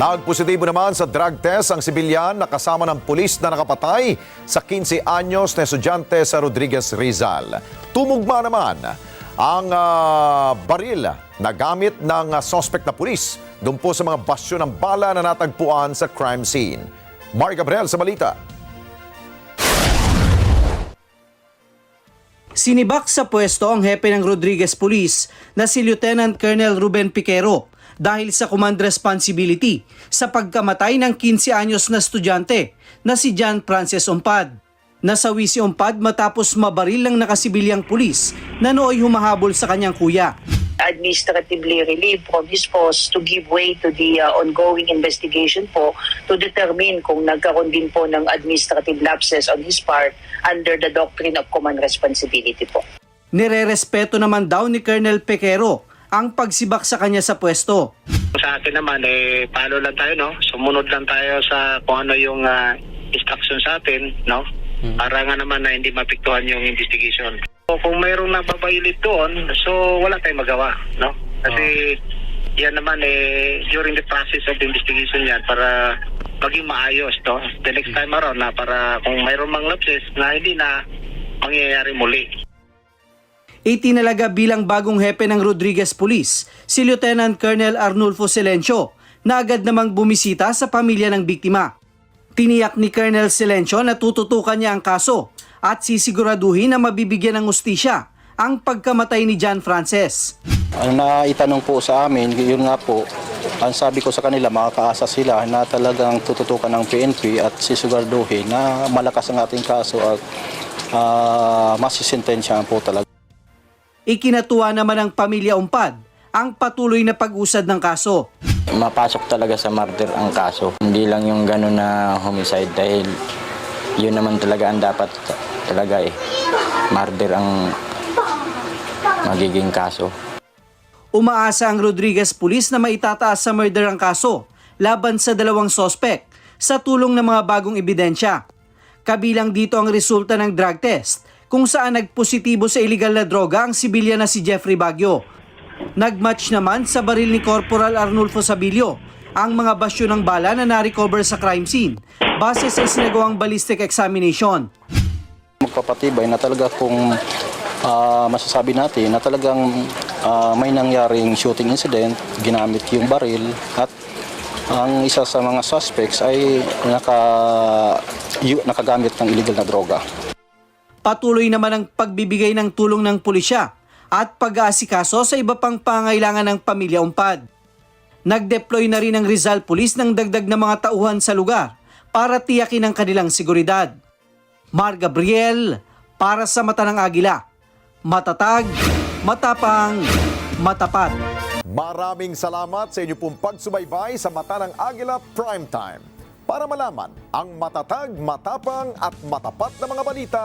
Nagpositibo naman sa drug test ang sibilyan na kasama ng pulis na nakapatay sa 15 anyos na estudyante sa Rodriguez Rizal. Tumugma naman ang ah, baril na gamit ng ah, suspect na pulis doon po sa mga basyo ng bala na natagpuan sa crime scene. Mark Gabriel sa balita. Sinibak sa pwesto ang hepe ng Rodriguez Police na si Lieutenant Colonel Ruben Piquero dahil sa command responsibility sa pagkamatay ng 15 anyos na estudyante na si John Francis Umpad. Nasawi si Umpad matapos mabaril ng nakasibilyang pulis na nooy humahabol sa kanyang kuya. administratively relieved from his post to give way to the uh, ongoing investigation po to determine kung nagkaroon din po ng administrative lapses on his part under the doctrine of common responsibility po. Nirerespeto naman daw ni Colonel Piquero ang pagsibak sa kanya sa pwesto. Sa akin naman, eh, paano lang tayo, no? Sumunod lang tayo sa kung ano yung ah, instruction sa atin, no? Para nga naman na hindi mapiktuhan yung investigation. So, kung mayroong nababaylit doon, so wala tayong magawa, no? Kasi yan naman, eh, during the process of the investigation yan, para maging maayos, no? The next time around, na para kung mayroong mang lapses na hindi na mangyayari muli. Itinalaga bilang bagong hepe ng Rodriguez Police si Lieutenant Colonel Arnulfo Silencio na agad namang bumisita sa pamilya ng biktima. Tiniyak ni Colonel Silencio na tututukan niya ang kaso at sisiguraduhin na mabibigyan ng ustisya ang pagkamatay ni John Frances. Ang naitanong po sa amin, yun nga po, ang sabi ko sa kanila, makakaasa sila na talagang tututukan ng PNP at sisiguraduhin na malakas ang ating kaso at uh, masisintensyahan po talaga. Ikinatuwa naman ng pamilya Umpad ang patuloy na pag-usad ng kaso. mapasok talaga sa murder ang kaso. Hindi lang yung gano'n na homicide dahil yun naman talaga ang dapat talaga eh. Murder ang magiging kaso. Umaasa ang Rodriguez Police na maitataas sa murder ang kaso laban sa dalawang sospek sa tulong ng mga bagong ebidensya. Kabilang dito ang resulta ng drug test kung saan nagpositibo sa illegal na droga ang sibilyan na si Jeffrey Baguio. Nagmatch naman sa baril ni Corporal Arnulfo Sabilio ang mga basyo ng bala na na-recover sa crime scene base sa isinagawang ballistic examination. Magpapatibay na talaga kung ah, masasabi natin na talagang ah, may nangyaring shooting incident, ginamit yung baril at ang isa sa mga suspects ay naka, yu- nakagamit ng illegal na droga. Patuloy naman ang pagbibigay ng tulong ng pulisya at pag-aasikaso sa iba pang pangailangan ng pamilya Umpad. Nag-deploy na rin ang Rizal Police ng dagdag na mga tauhan sa lugar para tiyakin ang kanilang seguridad. Mar Gabriel, para sa mata ng agila. Matatag, matapang, matapat. Maraming salamat sa inyo pong pagsubaybay sa Mata ng Agila Primetime. Para malaman ang matatag, matapang at matapat na mga balita,